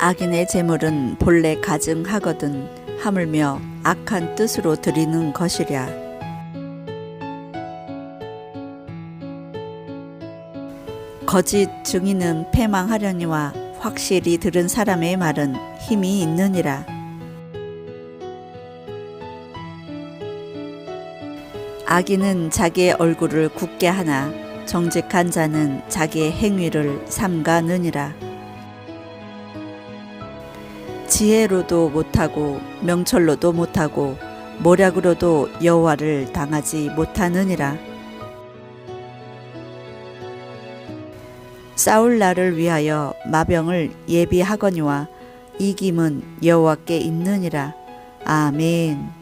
악인의 재물은 본래 가증하거든 하물며 악한 뜻으로 드리는 것이랴. 거짓 증인은 패망하려니와 확실히 들은 사람의 말은 힘이 있느니라. 악인은 자기의 얼굴을 굳게 하나 정직한 자는 자기의 행위를 삼가느니라. 지혜로도 못하고 명철로도 못하고 모략으로도 여호와를 당하지 못하느니라. 싸울 날을 위하여 마병을 예비하거니와 이김은 여호와께 있느니라. 아멘.